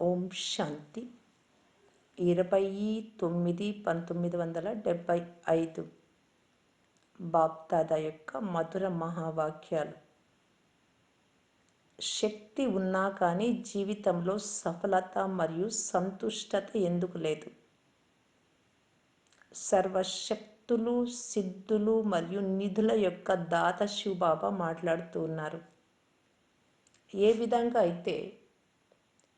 ఓం శాంతి. ఇరవై తొమ్మిది పంతొమ్మిది వందల డెబ్భై ఐదు. బాప్దాదా యొక్క మధుర మహావాక్యాలు. శక్తి ఉన్నా కానీ జీవితంలో సఫలత మరియు సంతుష్టత ఎందుకు లేదు? సర్వశక్తులు సిద్ధులు మరియు నిధుల యొక్క దాత శివబాబా మాట్లాడుతూ ఉన్నారు. ఏ విధంగా అయితే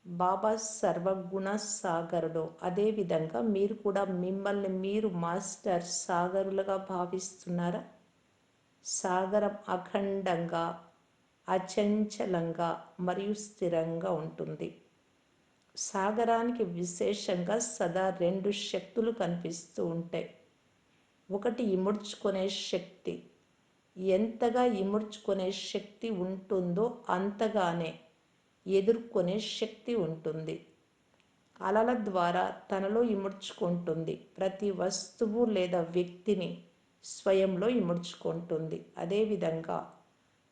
బాబా సర్వగుణ సాగరుడు అదేవిధంగా మీరు కూడా మిమ్మల్ని మీరు మాస్టర్ సాగరులుగా భావిస్తున్నారా? సాగరం అఖండంగా అచంచలంగా మరియు స్థిరంగా ఉంటుంది. సాగరానికి విశేషంగా సదా రెండు శక్తులు కనిపిస్తూ ఉంటాయి. ఒకటి ఇముడ్చుకునే శక్తి. ఎంతగా ఇముడ్చుకునే శక్తి ఉంటుందో అంతగానే ఎదుర్కొనే శక్తి ఉంటుంది. అలల ద్వారా తనలో ఇముడ్చుకుంటుంది. ప్రతి వస్తువు లేదా వ్యక్తిని స్వయంలో ఇముడ్చుకుంటుంది. అదేవిధంగా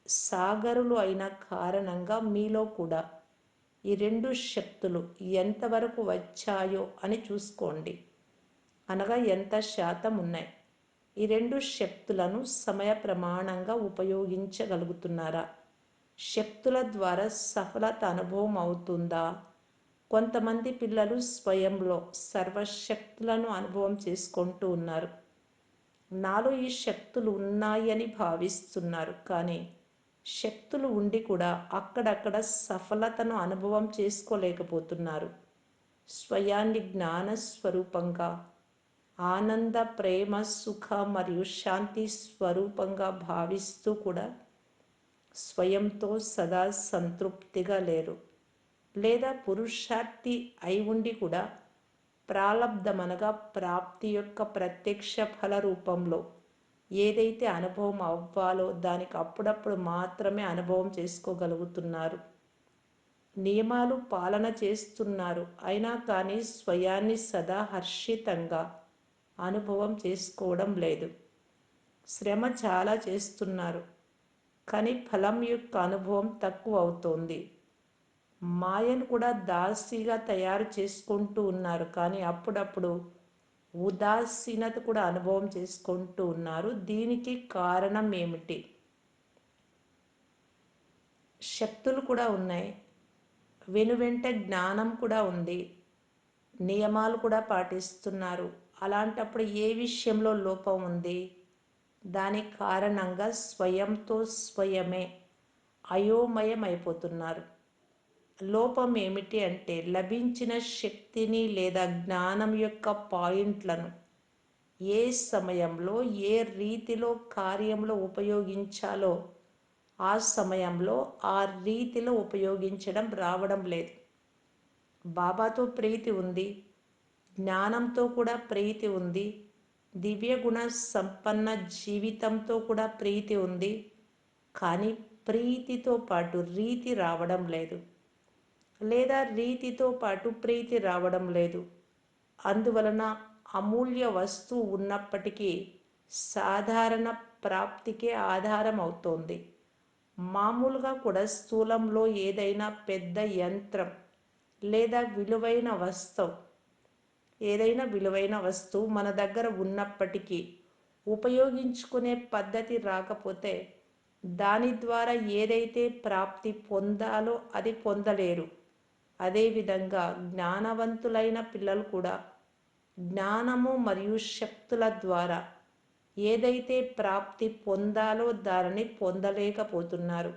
సాగరులు అయిన కారణంగా మీలో కూడా ఈ రెండు శక్తులు ఎంతవరకు వచ్చాయో అని చూసుకోండి. అనగా ఎంత శాతం ఉన్నాయి? ఈ రెండు శక్తులను సమయ ప్రమాణంగా ఉపయోగించగలుగుతున్నారా? శక్తుల ద్వారా సఫలత అనుభవం అవుతుందా కొంతమంది పిల్లలు స్వయంలో సర్వశక్తులను అనుభవం చేసుకుంటూ ఉన్నారు. నాలో ఈ శక్తులు ఉన్నాయని భావిస్తున్నారు. కానీ శక్తులు ఉండి కూడా అక్కడక్కడ సఫలతను అనుభవం చేసుకోలేకపోతున్నారు. స్వయాన్ని జ్ఞాన స్వరూపంగా ఆనంద ప్రేమ సుఖ మరియు శాంతి స్వరూపంగా భావిస్తూ కూడా స్వయంతో సదా సంతృప్తిగా లేరు. లేదా పురుషార్థి అయి ఉండి కూడా ప్రాలబ్ధమనగా ప్రాప్తి యొక్క ప్రత్యక్ష ఫల రూపంలో ఏదైతే అనుభవం అవ్వాలో దానికి అప్పుడప్పుడు మాత్రమే అనుభవం చేసుకోగలుగుతున్నారు. నియమాలు పాలన చేస్తున్నారు. అయినా కానీ స్వయాన్ని సదా హర్షితంగా అనుభవం చేసుకోవడం లేదు. శ్రమ చాలా చేస్తున్నారు. కానీ ఫలం యొక్క అనుభవం తక్కువ అవుతోంది. మాయను కూడా దాసిగా తయారు చేసుకుంటూ ఉన్నారు. కానీ అప్పుడప్పుడు ఉదాసీనత కూడా అనుభవం చేసుకుంటూ ఉన్నారు. దీనికి కారణం ఏమిటి? శక్తులు కూడా ఉన్నాయి. వెనువెంట జ్ఞానం కూడా ఉంది. నియమాలు కూడా పాటిస్తున్నారు. అలాంటప్పుడు ఏ విషయంలో లోపం ఉంది? దాని కారణంగా స్వయంతో స్వయమే అయోమయం అయిపోతున్నారు లోపం ఏమిటి అంటే లభించిన శక్తిని లేదా జ్ఞానం యొక్క పాయింట్లను ఏ సమయంలో ఏ రీతిలో కార్యంలో ఉపయోగించాలో ఆ సమయంలో ఆ రీతిలో ఉపయోగించడం రావడం లేదు. బాబాతో ప్రీతి ఉంది జ్ఞానంతో కూడా ప్రీతి ఉంది దివ్య గుణ సంపన్న జీవితంతో కూడా ప్రీతి ఉంది. కానీ ప్రీతితో పాటు రీతి రావడం లేదు. లేదా రీతితో పాటు ప్రీతి రావడం లేదు. అందువలన అమూల్య వస్తువు ఉన్నప్పటికీ సాధారణ ప్రాప్తికే ఆధారం అవుతోంది మామూలుగా కూడా స్థూలంలో ఏదైనా పెద్ద యంత్రం లేదా విలువైన వస్తువు ఏదైనా విలువైన వస్తువు మన దగ్గర ఉన్నప్పటికీ ఉపయోగించుకునే పద్ధతి రాకపోతే దాని ద్వారా ఏదైతే ప్రాప్తి పొందాలో అది పొందలేరు. అదేవిధంగా జ్ఞానవంతులైన పిల్లలు కూడా జ్ఞానము మరియు శక్తుల ద్వారా ఏదైతే ప్రాప్తి పొందాలో దానిని పొందలేకపోతున్నారు.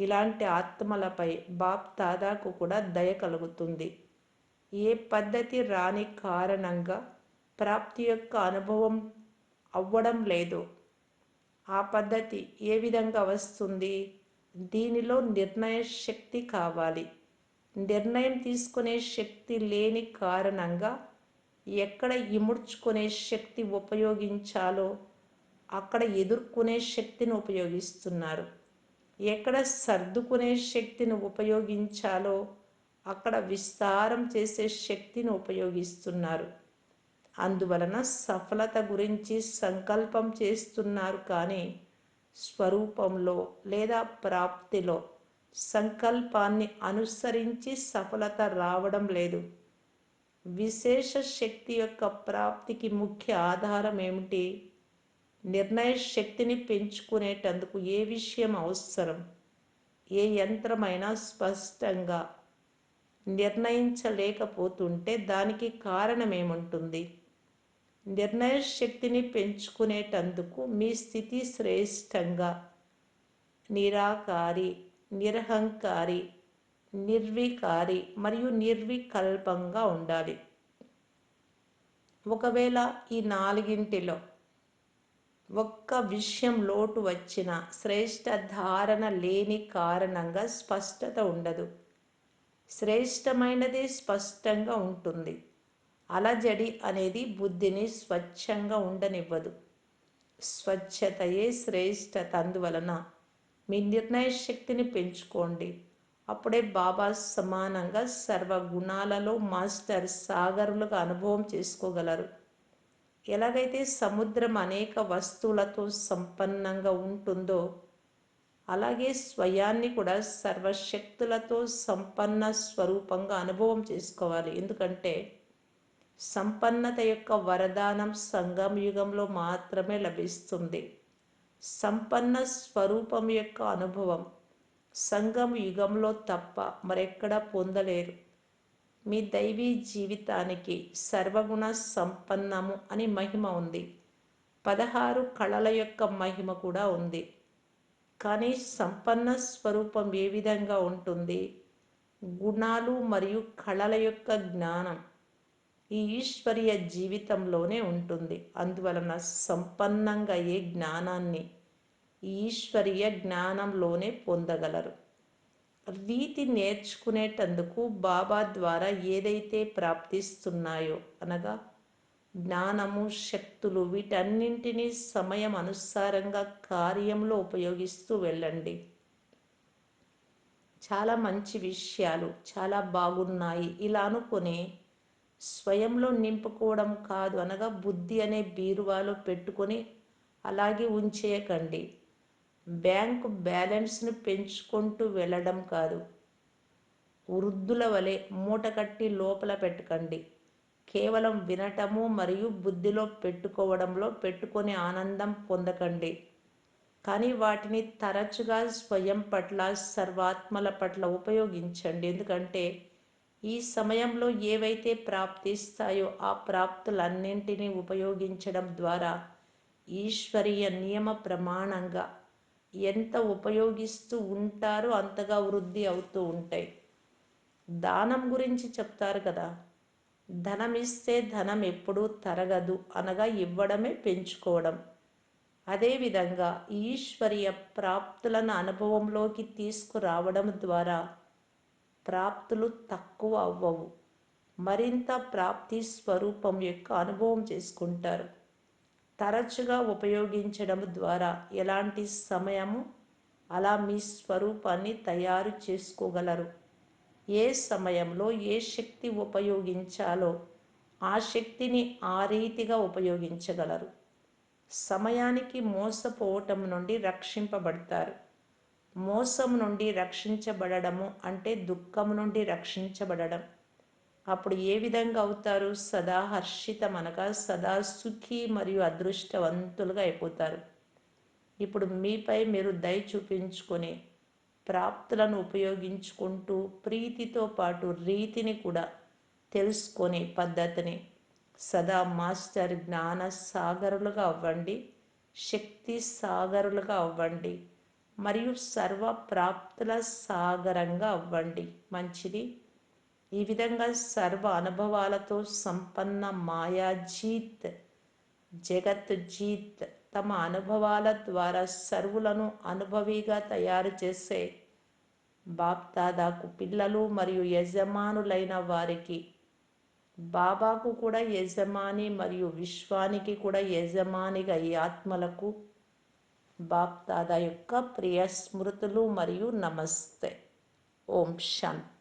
ఇలాంటి ఆత్మలపై బాప్ దాదాకు కూడా దయ కలుగుతుంది. ఏ పద్ధతి రాని కారణంగా ప్రాప్తి యొక్క అనుభవం అవ్వడం లేదు. ఆ పద్ధతి ఏ విధంగా వస్తుంది? దీనిలో నిర్ణయ శక్తి కావాలి. నిర్ణయం తీసుకునే శక్తి లేని కారణంగా ఎక్కడ ఇముడ్చుకునే శక్తి ఉపయోగించాలో అక్కడ ఎదుర్కొనే శక్తిని ఉపయోగిస్తున్నారు. ఎక్కడ సర్దుకునే శక్తిని ఉపయోగించాలో అక్కడ విస్తారం చేసే శక్తిని ఉపయోగిస్తున్నారు. అందువలన సఫలత గురించి సంకల్పం చేస్తున్నారు కానీ స్వరూపంలో లేదా ప్రాప్తిలో సంకల్పాన్ని అనుసరించి సఫలత రావడం లేదు. విశేష శక్తి యొక్క ప్రాప్తికి ముఖ్య ఆధారం ఏమిటి? నిర్ణయ శక్తిని పెంచుకునేటందుకు ఏ విషయం అవసరం? ఏ యంత్రమైనా స్పష్టంగా నిర్ణయించలేకపోతుంటే దానికి కారణమేముంటుంది? నిర్ణయ శక్తిని పెంచుకునేటందుకు మీ స్థితి శ్రేష్టంగా. నిరాకారి నిరహంకారి నిర్వికారి మరియు నిర్వికల్పంగా ఉండాలి. ఒకవేళ ఈ నాలుగింటిలో ఒక్క విషయం లోటు వచ్చిన శ్రేష్ట ధారణ లేని కారణంగా స్పష్టత ఉండదు. శ్రేష్టమైనది స్పష్టంగా ఉంటుంది. అలజడి అనేది బుద్ధిని స్వచ్ఛంగా ఉండనివ్వదు. స్వచ్ఛతయే శ్రేష్టత అందువలన మీ నిర్ణయ శక్తిని పెంచుకోండి. అప్పుడే బాబా సమానంగా సర్వ గుణాలలో మాస్టర్ సాగరులుగా అనుభవం చేసుకోగలరు. ఎలాగైతే సముద్రం అనేక వస్తువులతో సంపన్నంగా ఉంటుందో అలాగే స్వయాన్ని కూడా సర్వశక్తులతో సంపన్న స్వరూపంగా అనుభవం చేసుకోవాలి. ఎందుకంటే సంపన్నత యొక్క వరదానం సంగం యుగంలో మాత్రమే లభిస్తుంది. సంపన్న స్వరూపం యొక్క అనుభవం సంగం యుగంలో తప్ప మరెక్కడా పొందలేరు. మీ దైవీ జీవితానికి సర్వగుణ సంపన్నము అని మహిమ ఉంది. పదహారు కళల యొక్క మహిమ కూడా ఉంది. కానీ సంపన్న స్వరూపం ఏ విధంగా ఉంటుంది? గుణాలు మరియు కళల యొక్క జ్ఞానం ఈ ఈశ్వరీయ జీవితంలోనే ఉంటుంది. అందువలన సంపన్నంగా ఏ జ్ఞానాన్ని ఈశ్వరీయ జ్ఞానంలోనే పొందగలరు? రీతి నేర్చుకునేటందుకు బాబా ద్వారా ఏదైతే ప్రాప్తిస్తున్నాయో అనగా జ్ఞానము శక్తులు వీటన్నింటినీ సమయం అనుసారంగా కార్యంలో ఉపయోగిస్తూ వెళ్ళండి. చాలా మంచి విషయాలు చాలా బాగున్నాయి. ఇలా అనుకుని స్వయంలో నింపుకోవడం కాదు అనగా బుద్ధి అనే బీరువాలో పెట్టుకొని అలాగే ఉంచేయకండి. బ్యాంకు బ్యాలెన్స్ను పెంచుకుంటూ వెళ్ళడం కాదు. వృద్ధుల వలె మూట కట్టి లోపల పెట్టకండి. కేవలం వినటము మరియు బుద్ధిలో పెట్టుకోవడంలో పెట్టుకొని ఆనందం పొందకండి. కానీ వాటిని తరచుగా స్వయం పట్ల సర్వాత్మల పట్ల ఉపయోగించండి. ఎందుకంటే ఈ సమయంలో ఏవైతే ప్రాప్తిస్తాయో ఆ ప్రాప్తులన్నింటినీ ఉపయోగించడం ద్వారా ఈశ్వరీయ నియమ ప్రమాణంగా ఎంత ఉపయోగిస్తూ ఉంటారో అంతగా వృద్ధి అవుతూ ఉంటాయి. దానం గురించి చెప్తారు కదా. ధనం ఇస్తే ధనం ఎప్పుడూ తరగదు అనగా ఇవ్వడమే పెంచుకోవడం. అదేవిధంగా ఈశ్వరీయ ప్రాప్తులను అనుభవంలోకి తీసుకురావడం ద్వారా ప్రాప్తులు తక్కువ అవ్వవు. మరింత ప్రాప్తి స్వరూపం యొక్క అనుభవం చేసుకుంటారు. తరచుగా ఉపయోగించడం ద్వారా ఎలాంటి సమయము అలా మీ స్వరూపాన్ని తయారు చేసుకోగలరు. ఏ సమయంలో ఏ శక్తి ఉపయోగించాలో ఆ శక్తిని ఆ రీతిగా ఉపయోగించగలరు. సమయానికి మోసపోవటం నుండి రక్షింపబడతారు. మోసం నుండి రక్షించబడము అంటే దుఃఖం నుండి రక్షించబడడం. అప్పుడు ఏ విధంగా అవుతారు? సదా హర్షితం అనగా సదా సుఖీ మరియు అదృష్టవంతులుగా అయిపోతారు. ఇప్పుడు మీపై మీరు దయ చూపించుకొని ప్రాప్తులను ఉపయోగించుకుంటూ ప్రీతితో పాటు రీతిని కూడా తెలుసుకునే పద్ధతిని సదా మాస్టర్ జ్ఞాన సాగరులుగా అవ్వండి శక్తి సాగరులుగా అవ్వండి మరియు సర్వ ప్రాప్తుల సాగరంగా అవ్వండి. మంచిది. ఈ విధంగా సర్వ అనుభవాలతో సంపన్న మాయాజీత్ జగత్ జీత్ తమ అనుభవాల ద్వారా సర్వులను అనుభవిగా తయారు చేసే బాప్దాదాకు పిల్లలు మరియు యజమానులైన వారికి బాబాకు కూడా యజమాని మరియు విశ్వానికి కూడా యజమానిగా ఈ ఆత్మలకు బాప్దాదా యొక్క ప్రియ స్మృతులు మరియు నమస్తే. ఓం శాంతి.